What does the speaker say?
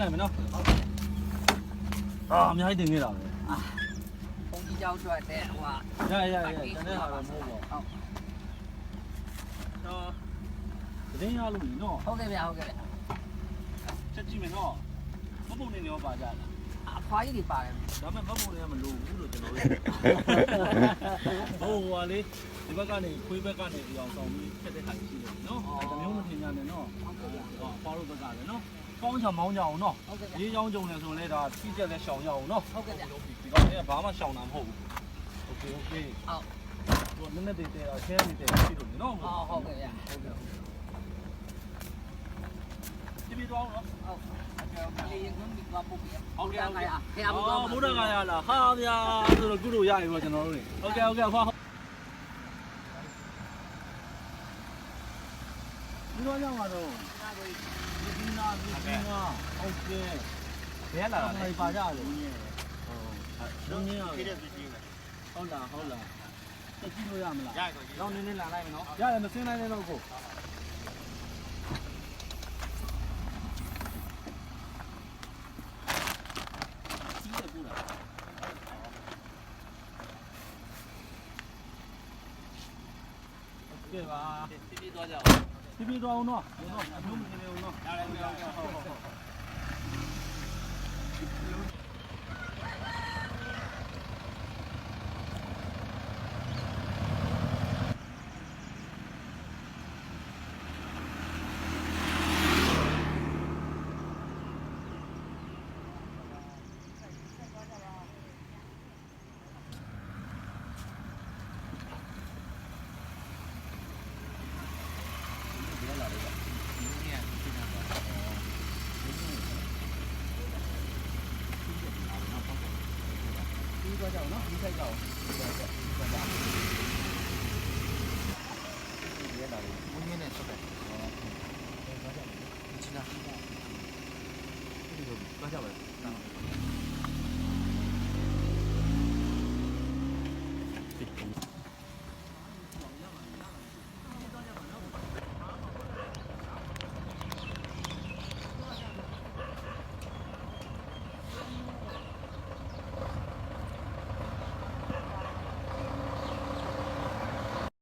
来没呢？啊，明天一定去。空气胶出来电话。呀呀呀，真的好恐怖。好。这边要。好给力，好给力。这几没弄，我帮你聊吧，咱。快一点吧。咱们跑步的嘛，路路都走路。哈哈哈哈哈哈！你你不干的，亏不干的，要上面吃的海鲜，喏，咱们天天的喏，跑路不干的喏。 ကောင်းချောင်မောင်းကြအောင်နော် ဟုတ်ကဲ့ဗျာ ရေးချောင်းကြုံနေဆိုလဲဒါပြီးချက်လဲရှောင်ရအောင်နော် ဟုတ်ကဲ့ဗျာ ဒီကောင်ကဘာမှရှောင်တာမဟုတ်ဘူးโอเคโอเค ဟုတ် ဟိုနည်းနည်းတည်းတည်းအချင်းနေတည်းရှိလို့နော် ဟုတ်ဟုတ်ကဲ့ဗျာ ဟုတ်ကဲ့ဒီပြီးတော့နော် ဟုတ်ကဲ့ရင်ကွန်းဒီကပုတ်ပြ ဟုတ်ကဲ့ဟုတ်ကဲ့ ခင်ဗျာဘုရား ဘုရားကရလားဟာဗျာဆိုတော့ကုလို့ရပြီပေါ့ကျွန်တော်တို့နေဟုတ်ကဲ့ဟုတ်ကဲ့ဟောဒီတော့ရောက်မှာတော့ ဒီနာဒီနာဟုတ်ကဲ့ဘယ်လာအဲ့လဲဒါပါကြတယ်ဟုတ်ဟုတ်ညင်းရဖြည့်တဲ့ပြီးကြီးပဲဟုတ်လားဟုတ်လားတက်ကြည့်လို့ရမလားရတော့တော့နည်းနည်းလာလိုက်မယ်နော်ရတယ်မစင်းနိုင်တဲ့တော့ကိုကြီးတယ်ကူလားကဲပါဖြည့်ပြီးတော့ကြအောင်ပြပြတော့အောင်နော်နော်အမျိုးမနေအောင်နော်ရတယ် ပြီးတော့ကြောက်နော်ဒီဆိုင်ကြောက်ရဲလာတယ်ဘုန်းကြီးနဲ့ဆက်တယ်ချီလာဒီလိုသွားကြပါလား